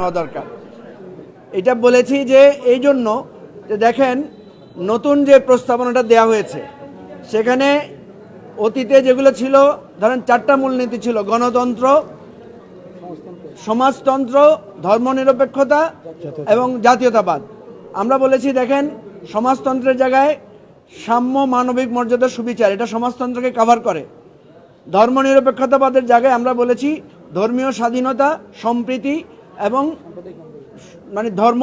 নেওয়া দরকার। এটা বলেছি যে এই জন্য যে দেখেন, নতুন যে প্রস্তাবনাটা দেয়া হয়েছে, সেখানে অতীতে যেগুলো ছিল, ধরেন চারটা মূলনীতি ছিল, গণতন্ত্র, সমাজতন্ত্র, ধর্মনিরপেক্ষতা এবং জাতীয়তাবাদ। আমরা বলেছি, দেখেন, সমাজতন্ত্রের জায়গায় সাম্য মানবিক মর্যাদা সুবিচার, এটা সমাজতন্ত্রকে কভার করে। ধর্মনিরপেক্ষতাবাদের জায়গায় আমরা বলেছি, ধর্মীয় স্বাধীনতা, সম্প্রীতি এবং মানে ধর্ম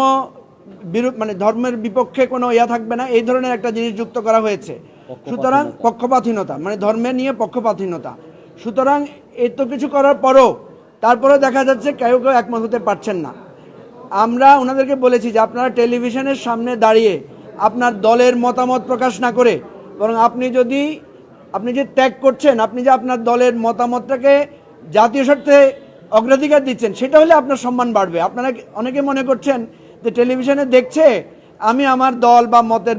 বিরূপ মানে ধর্মের বিপক্ষে কোনো ইয়া থাকবে না। এই ধরনের একটা জিনিস যুক্ত করা হয়েছে। সুতরাং পক্ষপাতহীনতা মানে ধর্মের নিয়ে পক্ষপাতহীনতা সুতরাং এত কিছু করার পরও তারপরে দেখা যাচ্ছে কেউ কেউ একমত হতে পারছেন না। আমরা ওনাদেরকে বলেছি যে আপনারা টেলিভিশনের সামনে দাঁড়িয়ে আপনার দলের মতামত প্রকাশ না করে বরং আপনি যদি আপনি যে ত্যাগ করছেন আপনি যে আপনার দলের মতামতটাকে জাতীয় স্বার্থে অগ্রাধিকার দিচ্ছেন, সেটা হলে আপনার সম্মান বাড়বে। আপনারা অনেকে মনে করছেন যে টেলিভিশনে দেখছে, আমি আমার দল বা মতের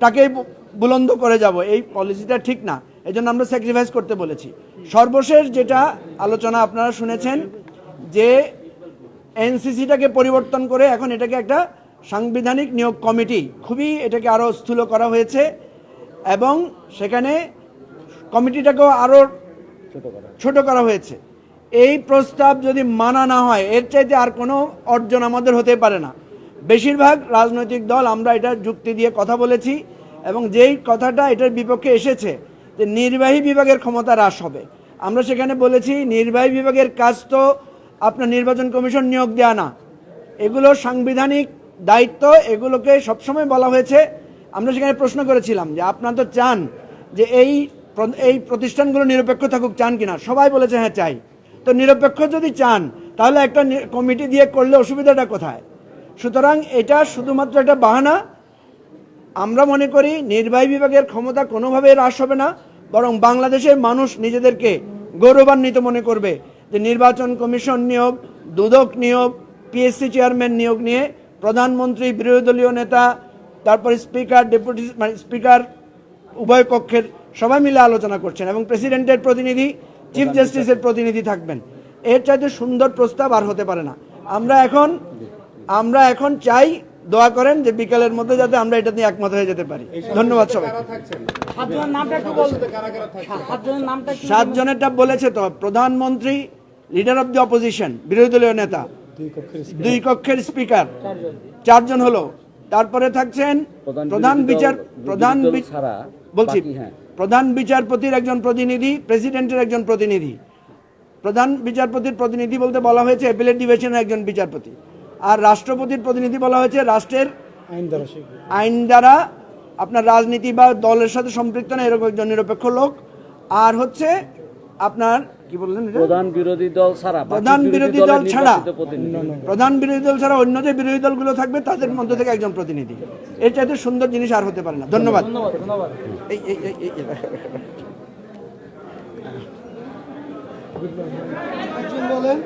টাকেই বু- বুলন্দ করে যাব। এই পলিসিটা ঠিক না। এই জন্য আমরা স্যাক্রিফাইস করতে বলেছি। সর্বশেষ যেটা আলোচনা আপনারা শুনেছেন, যে এনসিসিটাকে পরিবর্তন করে এখন এটাকে একটা সাংবিধানিক নিয়োগ কমিটি, খুবই এটাকে আরও স্থূল করা হয়েছে এবং সেখানে কমিটিটাকেও আরও ছোট করা হয়েছে। এই প্রস্তাব যদি মানা না হয়, এর চাইতে আর কোনো অর্জন আমাদের হতে পারে না। বেশিরভাগ রাজনৈতিক দল আমরা এটা যুক্তি দিয়ে কথা বলেছি এবং যেই কথাটা এটার বিপক্ষে এসেছে যে নির্বাহী বিভাগের ক্ষমতা হ্রাস হবে। আমরা সেখানে বলেছি, নির্বাহী বিভাগের কাজ তো আপনার নির্বাচন কমিশন নিয়োগ দেওয়া না। এগুলো সাংবিধানিক দায়িত্ব, এগুলোকে সবসময় বলা হয়েছে। আমরা সেখানে প্রশ্ন করেছিলাম যে আপনারা তো চান যে এই এই প্রতিষ্ঠানগুলো নিরপেক্ষ থাকুক, চান কিনা? সবাই বলেছে হ্যাঁ চাই। তো নিরপেক্ষ যদি চান, তাহলে একটা কমিটি দিয়ে করলে অসুবিধাটা কোথায়? সুতরাং এটা শুধুমাত্র একটা বাহানা। আমরা মনে করি নির্বাহী বিভাগের ক্ষমতা কোনোভাবে হ্রাস হবে না, বরং বাংলাদেশের মানুষ নিজেদেরকে গৌরবান্বিত মনে করবে যে নির্বাচন কমিশন নিয়োগ, দুদক নিয়োগ, পিএসসি চেয়ারম্যান নিয়োগ নিয়ে প্রধানমন্ত্রী বিরোধী দলীয় নেতা, তারপরে স্পিকার, ডেপুটি মানে স্পিকার, উভয় কক্ষের সবাই মিলে আলোচনা করছেন এবং প্রেসিডেন্টের প্রতিনিধি চিফ জাস্টিসের প্রতিনিধি থাকবেন। এর চাইতে সুন্দর প্রস্তাব আর হতে পারে না। আমরা এখন আমরা এখন চাই দোয়া করেন যে বিকালের মধ্যে যাতে আমরা এটা নিয়ে একমত হয়ে যেতে পারি। ধন্যবাদ সবাই একটু সাতজনেরটা বলেছে তো প্রধানমন্ত্রী লিডার অফ দি অপোজিশন বিরোধী দলীয় নেতা দুই কক্ষের স্পিকার চারজন হলো। তারপরে থাকছেন প্রধান বিচার প্রধান বলছি হ্যাঁ। প্রধান বিচারপতির একজন প্রতিনিধি প্রেসিডেন্টের একজন প্রতিনিধি। প্রধান বিচারপতির প্রতিনিধি বলতে বলা হয়েছে অ্যাপিলেট ডিভিশনের একজন বিচারপতি। আর রাষ্ট্রপতির প্রতিনিধি বলা হয়েছে রাষ্ট্রের আইন দ্বারা আপনার রাজনীতি বা দলের সাথে সম্পৃক্ত না এরকম একজন নিরপেক্ষ লোক। আর হচ্ছে আপনার কি বললেন প্রধান বিরোধী দল ছাড়া প্রধান বিরোধী দল ছাড়া। প্রধান বিরোধী দল ছাড়া অন্য যে বিরোধী দলগুলো থাকবে তাদের মধ্যে থেকে একজন প্রতিনিধি। এর চাইতে সুন্দর জিনিস আর হতে পারে না। ধন্যবাদ। এই এই এই এই- এই- একজন বলেন।